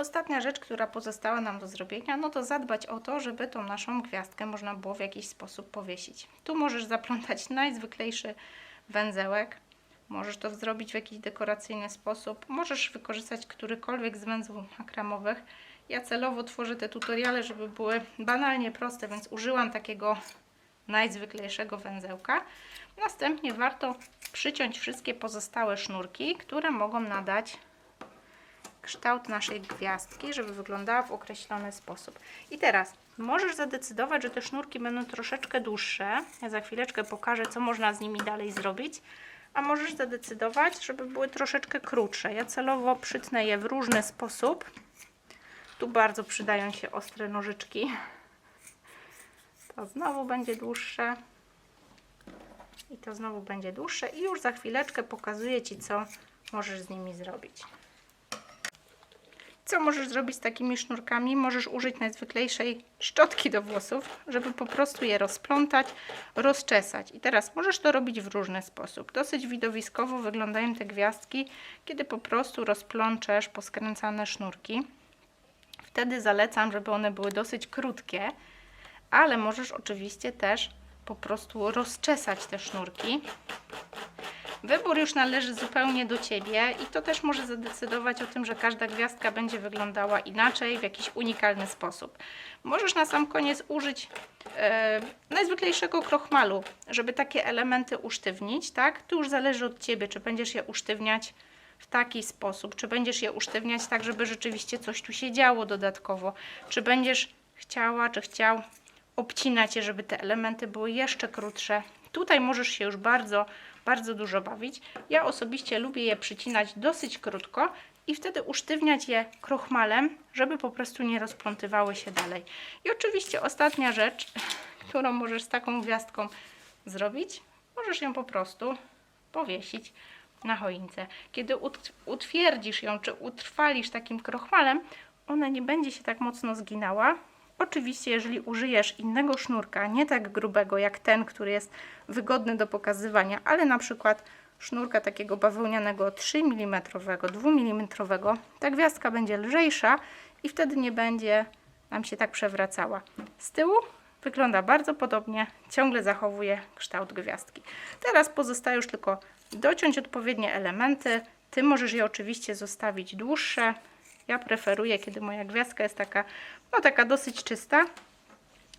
Ostatnia rzecz, która pozostała nam do zrobienia, no to zadbać o to, żeby tą naszą gwiazdkę można było w jakiś sposób powiesić. Tu możesz zaplątać najzwyklejszy węzełek, możesz to zrobić w jakiś dekoracyjny sposób, możesz wykorzystać którykolwiek z węzłów makramowych. Ja celowo tworzę te tutoriale, żeby były banalnie proste, więc użyłam takiego najzwyklejszego węzełka. Następnie warto przyciąć wszystkie pozostałe sznurki, które mogą nadać kształt naszej gwiazdki, żeby wyglądała w określony sposób. I teraz możesz zadecydować, że te sznurki będą troszeczkę dłuższe. Ja za chwileczkę pokażę, co można z nimi dalej zrobić. A możesz zadecydować, żeby były troszeczkę krótsze. Ja celowo przytnę je w różny sposób. Tu bardzo przydają się ostre nożyczki. To znowu będzie dłuższe. I to znowu będzie dłuższe. I już za chwileczkę pokazuję Ci, co możesz z nimi zrobić. Co możesz zrobić z takimi sznurkami? Możesz użyć najzwyklejszej szczotki do włosów, żeby po prostu je rozplątać, rozczesać. I teraz możesz to robić w różny sposób. Dosyć widowiskowo wyglądają te gwiazdki, kiedy po prostu rozplączesz poskręcane sznurki. Wtedy zalecam, żeby one były dosyć krótkie, ale możesz oczywiście też po prostu rozczesać te sznurki. Wybór już należy zupełnie do Ciebie i to też może zadecydować o tym, że każda gwiazdka będzie wyglądała inaczej, w jakiś unikalny sposób. Możesz na sam koniec użyć e, najzwyklejszego krochmalu, żeby takie elementy usztywnić, tak? Tu już zależy od Ciebie, czy będziesz je usztywniać w taki sposób, czy będziesz je usztywniać tak, żeby rzeczywiście coś tu się działo dodatkowo, czy będziesz chciała, czy chciał obcinać je, żeby te elementy były jeszcze krótsze. Tutaj możesz się już bardzo, bardzo dużo bawić. Ja osobiście lubię je przycinać dosyć krótko i wtedy usztywniać je krochmalem, żeby po prostu nie rozplątywały się dalej. I oczywiście ostatnia rzecz, którą możesz z taką gwiazdką zrobić, możesz ją po prostu powiesić na choince. Kiedy ut- utwierdzisz ją, czy utrwalisz takim krochmalem, ona nie będzie się tak mocno zginała. Oczywiście, jeżeli użyjesz innego sznurka, nie tak grubego jak ten, który jest wygodny do pokazywania, ale na przykład sznurka takiego bawełnianego 3 mm, 2 mm, ta gwiazdka będzie lżejsza i wtedy nie będzie nam się tak przewracała. Z tyłu wygląda bardzo podobnie, ciągle zachowuje kształt gwiazdki. Teraz pozostaje już tylko dociąć odpowiednie elementy. Ty możesz je oczywiście zostawić dłuższe. Ja preferuję, kiedy moja gwiazdka jest taka, no taka dosyć czysta.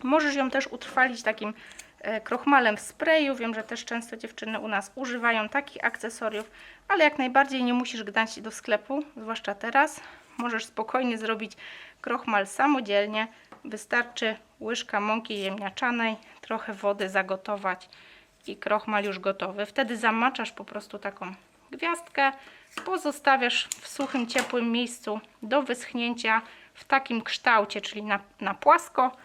Możesz ją też utrwalić takim e, krochmalem w sprayu. Wiem, że też często dziewczyny u nas używają takich akcesoriów, ale jak najbardziej nie musisz gnać do sklepu, zwłaszcza teraz. Możesz spokojnie zrobić krochmal samodzielnie. Wystarczy łyżka mąki ziemniaczanej, trochę wody zagotować i krochmal już gotowy. Wtedy zamaczasz po prostu taką gwiazdkę, pozostawiasz w suchym, ciepłym miejscu do wyschnięcia w takim kształcie, czyli na, na płasko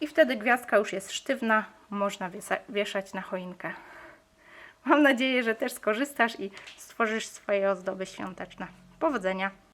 i wtedy gwiazdka już jest sztywna, można wieszać na choinkę. Mam nadzieję, że też skorzystasz i stworzysz swoje ozdoby świąteczne. Powodzenia!